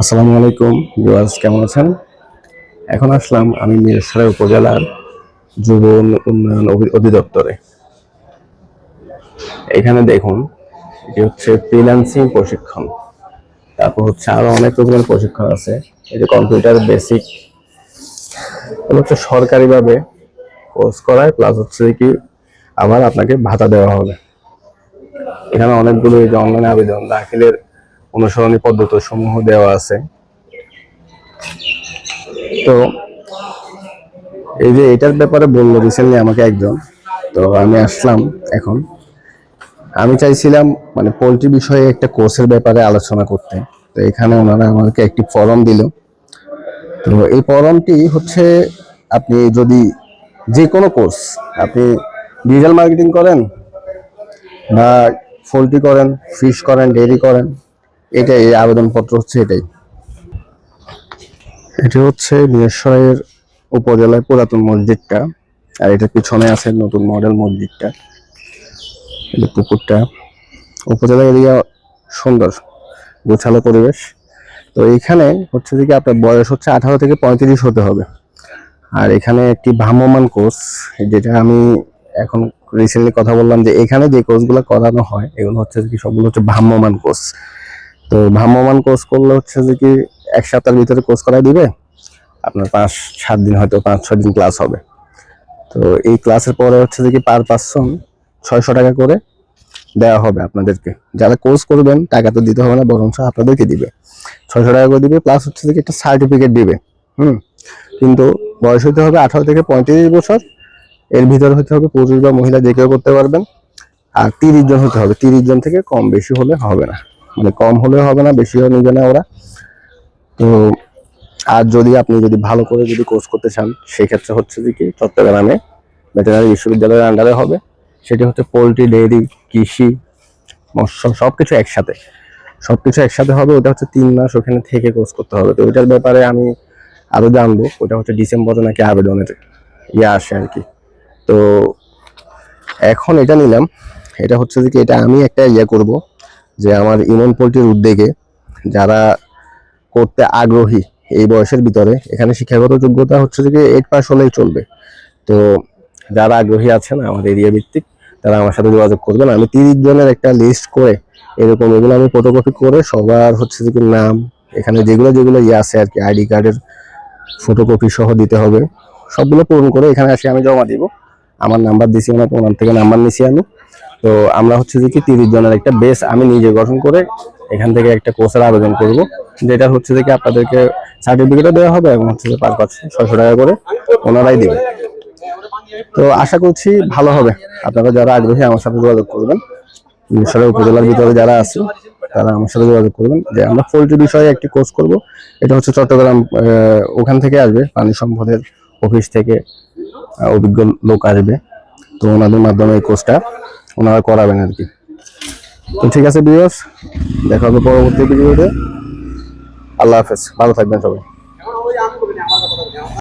আসসালামু আলাইকুম ভিউয়ার্স, কেমন আছেন? এখন আসলাম আমি মিরসরাই উপজেলার যুব উন্নয়ন অধিদপ্তরে। এখানে দেখুন, এটি হচ্ছে ফ্রিল্যান্সিং প্রশিক্ষণ। তারপর হচ্ছে আরও অনেক রকমের প্রশিক্ষণ আছে। এই যে কম্পিউটার বেসিক হচ্ছে সরকারিভাবে কোর্স করায় প্লাস হচ্ছে কি আবার আপনাকে ভাতা দেওয়া হবে। এখানে অনেকগুলো এই যে অনলাইন আবেদন, দাখিলের অনুসরণী পদ্ধতি সমূহ দেওয়া আছে। তো এই যে এটার ব্যাপারে বলল রিসেন্টলি আমাকে একজন, তো আমি আসলাম এখন। আমি চাইছিলাম মানে পোলট্রি বিষয়ে একটা কোর্সের ব্যাপারে আলোচনা করতে। তো এখানে ওনারা আমাকে একটি ফর্ম দিল। তো এই ফর্মটি হচ্ছে, আপনি যদি যে কোনো কোর্স আপনি ডিজিটাল মার্কেটিং করেন বা পোলট্রি করেন ফিশ করেন ডেয়ারি করেন এটাই আবেদনপত্র হচ্ছে এটাই। এটা হচ্ছে মিরসরাইয়ের উপজেলার পুরাতন মসজিদটা, আর এটার পিছনে আছে নতুন মডেল মসজিদটা। এই পুকুরটা উপজেলা এরিয়া সুন্দর, গোছালো পরিবেশ। তো এখানে হচ্ছে যে কি আপনার বয়স হচ্ছে আঠারো থেকে পঁয়ত্রিশ হতে হবে। আর এখানে একটি ভ্রাম্যমান কোর্স, যেটা আমি এখন রিসেন্টলি কথা বললাম যে এখানে যে কোর্সগুলো করানো হয়, এগুলো হচ্ছে কি সবগুলো হচ্ছে ভ্রাম্যমান কোর্স। তো ভ্রাম্যমান কোর্স করলে হচ্ছে যে কি এক সপ্তাহের ভিতরে কোর্স করাই দিবে। আপনার পাঁচ, সাত দিন হয়তো পাঁচ, ছয় দিন ক্লাস হবে। তো এই ক্লাসের পরে হচ্ছে যে কি পার পার্সন ছয়শো টাকা করে দেওয়া হবে আপনাদেরকে। যারা কোর্স করবেন, টাকা তো দিতে হবে না, বরং আপনাদেরকে দিবে। ছয়শো টাকা করে দিবে প্লাস হচ্ছে যে কি একটা সার্টিফিকেট দিবে। হুম? কিন্তু বয়স হতে হবে আঠারো থেকে পঁয়ত্রিশ বছর। এর ভিতরে হতে হবে পুরুষ বা মহিলা যে কেউ করতে পারবেন। আর তিরিশ জন হতে হবে। তিরিশ জন থেকে কম বেশি হলে হবে না। মানে কম হলেও হবে না, বেশিও নিবে না ওরা। তো আর যদি আপনি যদি ভালো করে যদি কোর্স করতে চান, সেক্ষেত্রে হচ্ছে যে কি, চট্টগ্রামে ভেটেনারি বিশ্ববিদ্যালয়ের আন্ডারে হবে। সেটি হচ্ছে পোলট্রি ডেয়ারি কৃষি, মৎস্য সব কিছু একসাথে। সব কিছু একসাথে হবে, ওটা হচ্ছে তিন মাস ওখানে থেকে কোর্স করতে হবে। তো ওইটার ব্যাপারে আমি আরও জানব, ওটা হচ্ছে ডিসেম্বরে নাকি আবেদনের ইয়ে আসে আর কি। তো এখন এটা নিলাম। এটা হচ্ছে যে কি, এটা আমি একটা ইয়ে করব। যে আমার ইমন পোলট্রির উদ্যোগে যারা করতে আগ্রহী এই বয়সের ভিতরে, এখানে শিক্ষাগত যোগ্যতা হচ্ছে যে এইট পাস হলেই চলবে। তো যারা আগ্রহী আছেন আমার এরিয়া ভিত্তিক, তারা আমার সাথে যোগাযোগ করবেন। আমি তিরিশ জনের একটা লিস্ট করে এরকম এগুলো আমি ফটোকপি করে সবার হচ্ছে যে নাম, এখানে যেগুলো যেগুলো ইয়ে আছে আর কি আইডি কার্ডের ফটোকপি সহ দিতে হবে। সবগুলো পূরণ করে এখানে আসে, আমি জমা দিব। আমার নাম্বার দিছি ওনাকে ওনার থেকে নাম্বার নিছি আমি। তো আমরা হচ্ছে যে কি তিরিশ জনের একটা বেস আমি নিজে গঠন করে এখান থেকে একটা কোর্সের আবেদন করব, যেটা হচ্ছে যে কি আপনাদেরকে সার্টিফিকেটও দেওয়া হবে এবং হচ্ছে যে পার পাচ্ছে ছয়শো টাকা করে ওনারাই দেবে। তো আশা করছি ভালো হবে। আপনারা যারা আগ্রহী আমার সাথে যোগাযোগ করবেন। মিরসরাই উপজেলার ভিতরে যারা আছে তারা আমার সাথে যোগাযোগ করবেন যে আমরা পোলট্রি বিষয়ে একটি কোর্স করব। এটা হচ্ছে চট্টগ্রাম ওখান থেকে আসবে, পানি সম্পদের অফিস থেকে অভিজ্ঞ লোক আসবে। তো ওনাদের মাধ্যমে এই কোর্সটা ওনারা করাবেন আর কি। তো ঠিক আছে বিয়স দেখা হবে পরবর্তী ভিডিওতে। আল্লাহ হাফেজ, ভালো থাকবেন সবাই।